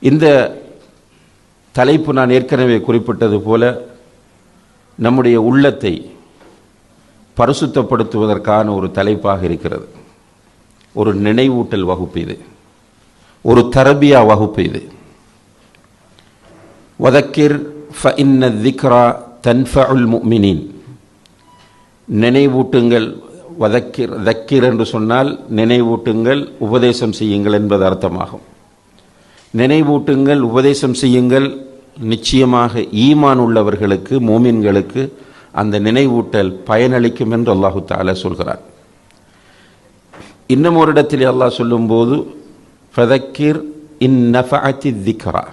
இந்த தலைப்பு நான் ஏற்கனவே குறிப்பிட்டது போல நம்முடைய உள்ளத்தை பரிசுத்தப்படுத்துவதற்கான ஒரு தலைப்பாக இருக்கிறது. ஒரு நினைவூட்டல் வகுப்பு இது. ஒரு தரபியா வகுப்பு இது. வதக்கிர் ஃபஇன்ன திக்ரா தன்ஃபுல் முமினின் நினைவூட்டுங்கள் வதக்கிர் தக்கிர் என்று சொன்னால் நினைவூட்டுங்கள் உபதேசம் செய்யுங்கள் என்பது அர்த்தமாகும். நினைவூட்டுங்கள் உபதேசம் செய்யுங்கள். நிச்சயமாக ஈமான் உள்ளவர்களுக்கு மோமின்களுக்கு அந்த நினைவூட்டல் பயனளிக்கும் என்று அல்லாஹு தாலா சொல்கிறார் இன்னும் ஒரு இடத்தில் அல்லாஹ் சொல்லும்போது ஃபதக்கிர் இன் நஃபஅத்தி திக்ரா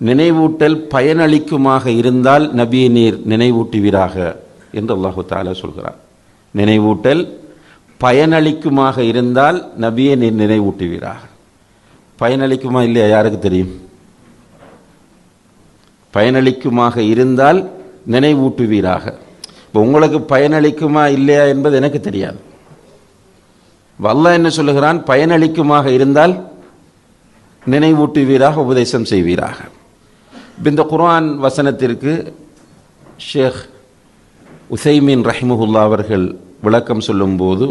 நினைவூட்டல் பயனளிக்குமாக இருந்தால் நபியை நீர் நினைவூட்டுவீராக என்று அல்லாஹு தாலா சொல்கிறார் நினைவூட்டல் பயனளிக்குமாக இருந்தால் நபியை நீர் நினைவூட்டுவீராக. பயனளிக்குமா இல்லையா? யாருக்கு தெரியும்? பயனளிக்குமாக இருந்தால் நினைவூட்டுவீராக. இப்போ உங்களுக்கு பயனளிக்குமா இல்லையா என்பது எனக்கு தெரியாது. வல்ல என்ன சொல்லுகிறான்? பயனளிக்குமாக இருந்தால் நினைவூட்டுவீராக உபதேசம் செய்வீராக. இந்த குர்ஆன் வசனத்திற்கு ஷேக் உசைமீன் ரஹிமுல்லா அவர்கள் விளக்கம் சொல்லும்போது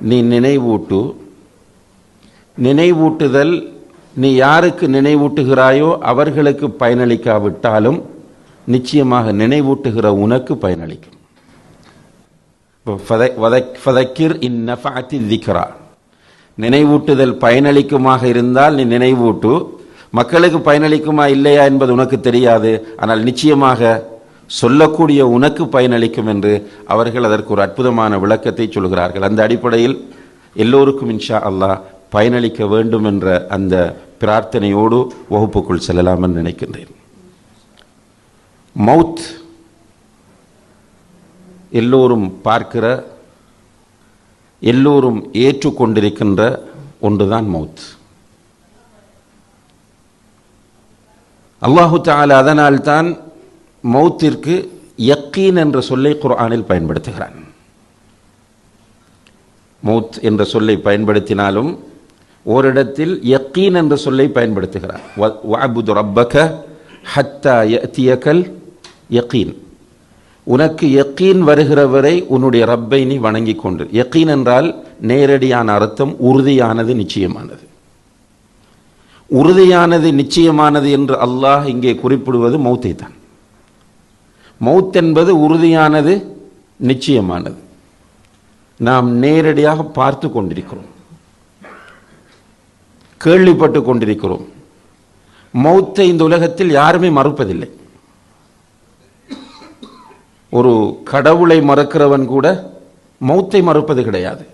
நீ நினைவூட்டு நினைவூட்டுதல் நீ யாருக்கு நினைவூட்டுகிறாயோ அவர்களுக்கு பயனளிக்காவிட்டாலும் நிச்சயமாக நினைவூட்டுகிற உனக்கு பயனளிக்கும். ஃபதக்கிர் இன் திக்ரா. நினைவூட்டுதல் பயனளிக்குமாக இருந்தால் நீ நினைவூட்டு. மக்களுக்கு பயனளிக்குமா இல்லையா என்பது உனக்கு தெரியாது. ஆனால் நிச்சயமாக சொல்லக்கூடிய உனக்கு பயனளிக்கும் என்று அவர்கள் அதற்கு ஒரு அற்புதமான விளக்கத்தை சொல்கிறார்கள். அந்த அடிப்படையில் எல்லோருக்கும் இன்ஷா அல்லாஹ் பயனளிக்க வேண்டும் என்ற அந்த பிரார்த்தனையோடு வகுப்புக்குள் செல்லலாம் என்று நினைக்கின்றேன். மவுத் எல்லோரும் பார்க்கிற எல்லோரும் ஏற்றுக்கொண்டிருக்கின்ற ஒன்றுதான் மவுத். அல்லாஹு தாலா அதனால்தான் மௌத்திற்கு யக்கீன் என்ற சொல்லை குர்ஆனில் பயன்படுத்துகிறான். மௌத் என்ற சொல்லை பயன்படுத்தினாலும் ஓரிடத்தில் யக்கீன் என்ற சொல்லை பயன்படுத்துகிறார். வஅபுது ரப்பக ஹத்தா யத்தியக்கல் யக்கீன். உனக்கு யக்கீன் வருகிற வரை உன்னுடைய ரப்பை நீ வணங்கிக் கொண்டு. யக்கீன் என்றால் நேரடியான அர்த்தம் உறுதியானது நிச்சயமானது. உறுதியானது நிச்சயமானது என்று அல்லாஹ் இங்கே குறிப்பிடுவது மௌத்தை தான் மௌத் என்பது உறுதியானது நிச்சயமானது. நாம் நேரடியாக பார்த்து கொண்டிருக்கிறோம். கேள்விப்பட்டு கொண்டிருக்கிறோம். மௌத்தை இந்த உலகத்தில் யாருமே மறுப்பதில்லை. ஒரு கடவுளை மறுக்கிறவன் கூட மௌத்தை மறுப்பது கிடையாது.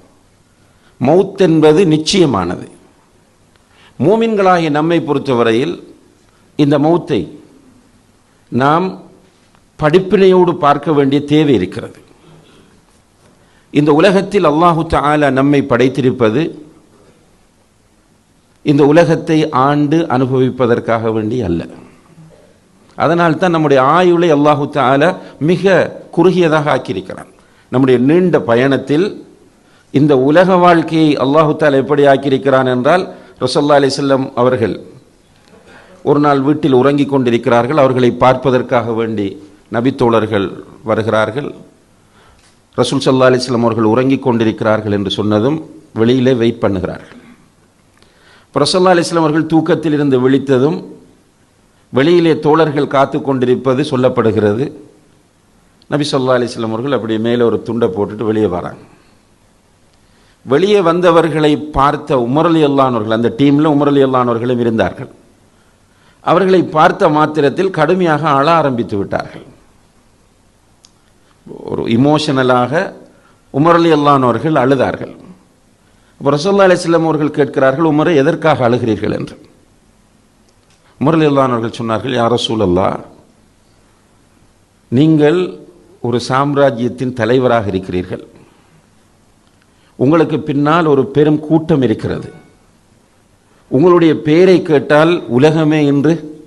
மௌத் என்பது நிச்சயமானது. மூமின்களாகிய நம்மை பொறுத்தவரையில் இந்த மௌத்தை நாம் படிப்பினையோடு பார்க்க வேண்டிய தேவை இருக்கிறது. இந்த உலகத்தில் அல்லாஹு தாலா நம்மை படைத்திருப்பது இந்த உலகத்தை ஆண்டு அனுபவிப்பதற்காக வேண்டி அல்ல. அதனால் தான் நம்முடைய ஆயுளை அல்லாஹு தால மிக குறுகியதாக ஆக்கியிருக்கிறான். நம்முடைய நீண்ட பயணத்தில் இந்த உலக வாழ்க்கையை அல்லாஹு தால எப்படி ஆக்கியிருக்கிறான் என்றால் ரசல்லா அலிசல்லம் அவர்கள் ஒரு நாள் வீட்டில் உறங்கிக் கொண்டிருக்கிறார்கள். அவர்களை பார்ப்பதற்காக வேண்டி நபித்தோழர்கள் வருகிறார்கள். ரசூல் சல்லா அலிஸ்லாம் அவர்கள் உறங்கிக் கொண்டிருக்கிறார்கள் என்று சொன்னதும் வெளியிலே வெயிட் பண்ணுகிறார்கள். பிரசல்லா அலிஸ்லாம் அவர்கள் தூக்கத்தில் இருந்து விழித்ததும் வெளியிலே தோழர்கள் காத்து கொண்டிருப்பது சொல்லப்படுகிறது. நபி சொல்லா அலிஸ்லாம் அவர்கள் அப்படி மேலே ஒரு துண்டை போட்டுட்டு வெளியே வராங்க. வெளியே வந்தவர்களை பார்த்த உமரலி அல்லானவர்கள் அந்த டீமில் உமரலி அல்லானவர்களும் இருந்தார்கள். அவர்களை பார்த்த மாத்திரத்தில் கடுமையாக அழ ஆரம்பித்து விட்டார்கள். ஒரு இமோஷனலாக உமரலி அல்லானவர்கள் அழுதார்கள். அப்போ ரசோல்லா அலிஸ்லாம் அவர்கள் கேட்கிறார்கள் உமரை எதற்காக அழுகிறீர்கள்? என்று. உமரலி அல்லானவர்கள் சொன்னார்கள் யார் சூழல்லா நீங்கள் ஒரு சாம்ராஜ்யத்தின் தலைவராக இருக்கிறீர்கள். உங்களுக்கு பின்னால் ஒரு பெரும் கூட்டம் இருக்கிறது. உங்களுடைய பெயரை கேட்டால் உலகமே என்று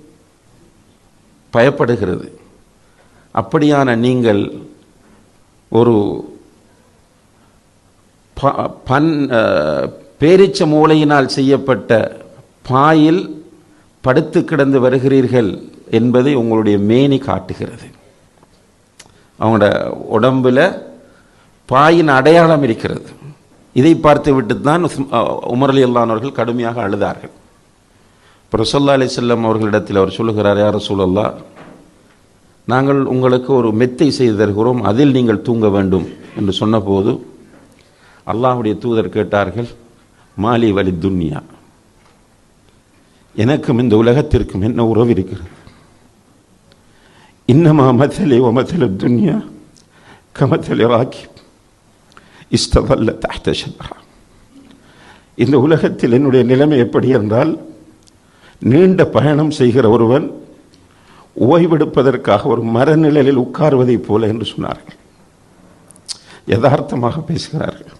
பயப்படுகிறது. அப்படியான நீங்கள் ஒரு பன் பேரிச்ச மூளையினால் செய்யப்பட்ட பாயில் படுத்து கிடந்து வருகிறீர்கள் என்பதை உங்களுடைய மேனி காட்டுகிறது. அவங்களோட உடம்பில் பாயின் அடையாளம் இருக்கிறது. இதை பார்த்து விட்டு தான் உமரலி அல்லானவர்கள் கடுமையாக அழுதார்கள். இப்போ ரசல்லா அலி செல்லம் அவர்களிடத்தில் அவர் சொல்லுகிறார் யார் சூழல்லா நாங்கள் உங்களுக்கு ஒரு மெத்தை செய்து தருகிறோம் அதில் நீங்கள் தூங்க வேண்டும் என்று சொன்னபோது அல்லாஹுடைய தூதர் கேட்டார்கள் மாலி வலி துன்யா. எனக்கும் இந்த உலகத்திற்கும் என்ன உறவு இருக்கிறது? இன்னமா மதலி ஒமதல துன்யா கமதலி ராக்கி இஸ்தவல்ல தஹ்த ஷஜரா இந்த உலகத்தில் என்னுடைய நிலைமை எப்படி என்றால் நீண்ட பயணம் செய்கிற ஒருவன் ஓய்வெடுப்பதற்காக ஒரு மரநிழலில் உட்காருவதைப் போல என்று சொன்னார்கள். யதார்த்தமாக பேசுகிறார்கள்.